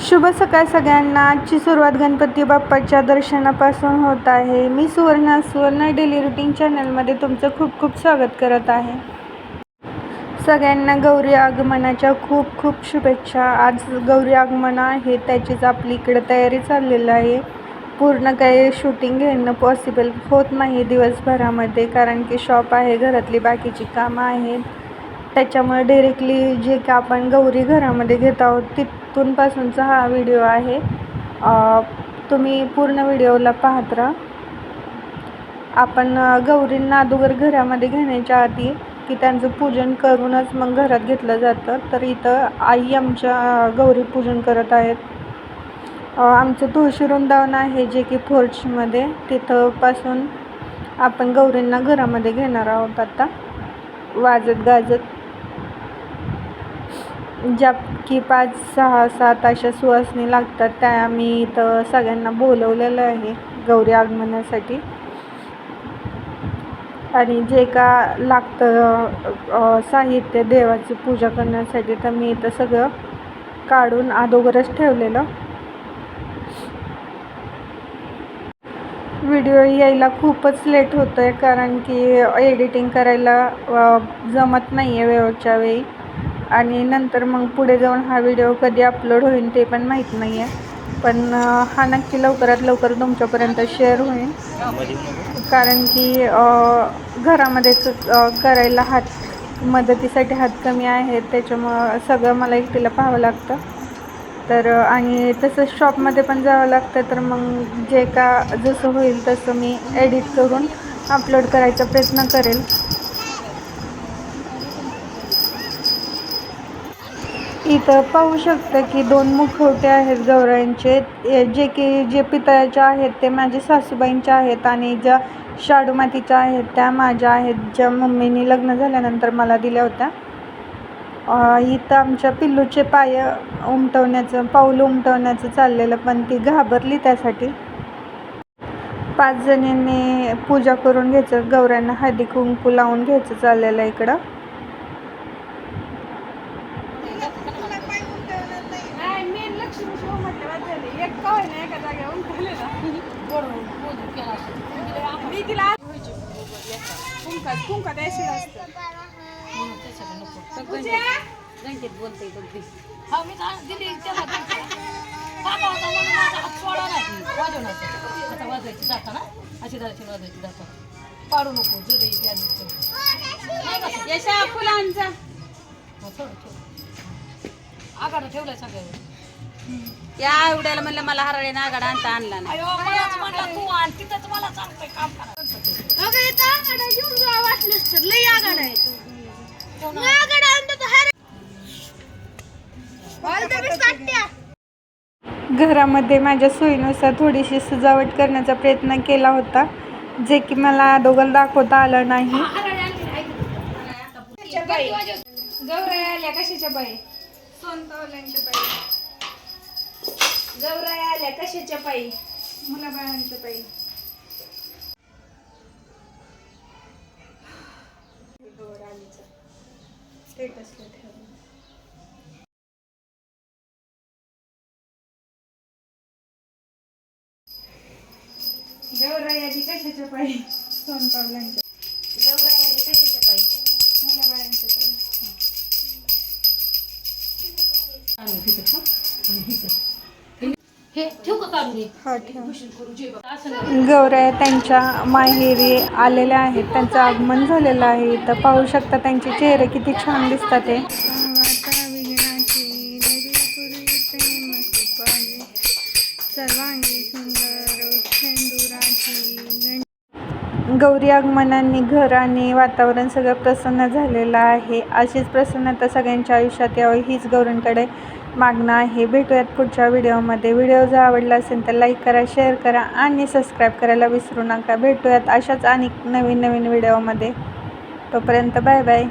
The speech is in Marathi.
शुभ सकाळ सगळ्यांना. आजची सुरुवात गणपती बाप्पाच्या दर्शनापासून होत आहे. मी सुवर्णा सुवर्ण डेली रुटीन चॅनलमध्ये तुमचं खूप खूप स्वागत करत आहे. सगळ्यांना गौरी आगमनाच्या खूप खूप शुभेच्छा. आज गौरी आगमन आहे त्याचीच आपली इकडे तयारी चाललेली आहे. पूर्ण काही शूटिंग घेणं पॉसिबल होत नाही दिवसभरामध्ये कारण की शॉप आहे घरातली बाकीची कामं आहेत. त्याच्यामुळे डिरेक्टली जे का आपण गौरी घरामध्ये घेत आहोत तिथूनपासूनचा हा व्हिडिओ आहे. तुम्ही पूर्ण व्हिडिओला पाहत राहा. आपण गौरींना अगोदर घरामध्ये घेण्याच्या आधी की त्यांचं पूजन करूनच मग घरात घेतलं जातं. तर इथं आई आमच्या गौरी पूजन करत आहेत. आमचं तुळशी वृंदावन आहे जे की फोर्चमध्ये तिथंपासून आपण गौरींना घरामध्ये घेणार आहोत आता. वाजत गाजत. ज्या की पाच सहा सात अशा सुवासनी लागतात. त्या आम्ही इथं सगळ्यांना बोलवलेलं आहे गौरी आगमनासाठी. आणि जे का लागतं साहित्य देवाची पूजा करण्यासाठी तर मी इथं सगळं काढून अगोदरच ठेवलेलं. व्हिडिओ यायला खूपच लेट होतो आहे कारण की एडिटिंग करायला जमत नाही आहे वेळच्या वेळी. आणि नंतर मग पुढे जाऊन हा व्हिडिओ कधी अपलोड होईल ते पण माहीत नाही आहे पण हा नक्की लवकरात लवकर तुमच्यापर्यंत शेअर होईल कारण की घरामध्ये करायला हात मदतीसाठी हात कमी आहेत. त्याच्यामुळं सगळं मला एकटीला पाहावं लागतं. तर आणि तसंच शॉपमध्ये पण जावं लागतं. तर मग जे का जसं होईल तसं मी एडिट करून अपलोड करायचा प्रयत्न करेल. इथं पाहू शकता की दोन मुखवटे आहेत गौरांचे. जे की जे पितळ्याचे आहेत ते माझ्या सासूबाईंच्या आहेत आणि ज्या शाडू मातीच्या आहेत त्या माझ्या आहेत. ज्या मम्मीने लग्न झाल्यानंतर मला दिल्या होत्या. इथं आमच्या पिल्लूचे पाय उमटवण्याचं पाऊल उमटवण्याचं चाललेलं पण ती घाबरली त्यासाठी. पाच जणींनी पूजा करून घ्यायचं. गौऱ्यांना हळदी कुंकू लावून घ्यायचं चाललेलं इकडं. जागेवर उठवलेला मी तिला कुंकात कुंकात ऍसिड असतं. बोलते हा मी दिली त्याला काका होता म्हणून माझा हात सोडा नाही. वाजवण्याचं आता वाजवायची जाताना अशी करायची वाजवायची जाताना पाडू नको जुडे नाही का? यशा फुलांचा. थोडं ठेव आगाडं ठेवलंय सगळ्यावर. या एवढ्याला म्हणलं मला हरळे नागाडा आणता आणला नाही. घरामध्ये माझ्या सोयीनुसार थोडीशी सजावट करण्याचा प्रयत्न केला होता. जे की मला दोघं दाखवता आलं नाही. गौराया आल्या कशाच्या पायी गौराया आल्या कशाच्या पायी? मुलाबाळांच्या पायी. स्टेटसला ठेवलं गौराया आली कशाच्या पायी? सोनपावलांच्या गौराया आली कशाच्या पायी? मुलाबाळांच्या पायी. आणि तिथं. आणि हिथं. हे ठेवू का काढून हे? हा ठेव करू जे बघ. असं नाही. गौऱ्या त्यांच्या माहेरी आलेल्या आहेत त्यांचं आगमन झालेलं आहे इथं पाहू शकता त्यांचे चेहरे किती छान दिसतात ते सर्वांगी सुंदर शेंदुराची गौरी आगमनाने घर आणि वातावरण सगळं प्रसन्न झालेलं आहे अशीच प्रसन्नता सगळ्यांच्या आयुष्यात यावं हीच गौरींकडे मागणं आहे. भेटूयात पुढच्या व्हिडिओमध्ये. व्हिडिओ जर आवडला असेल तर लाईक करा शेअर करा आणि सबस्क्राईब करायला विसरू नका. भेटूयात अशाच आणि नवीन नवीन व्हिडिओमध्ये. तोपर्यंत बाय बाय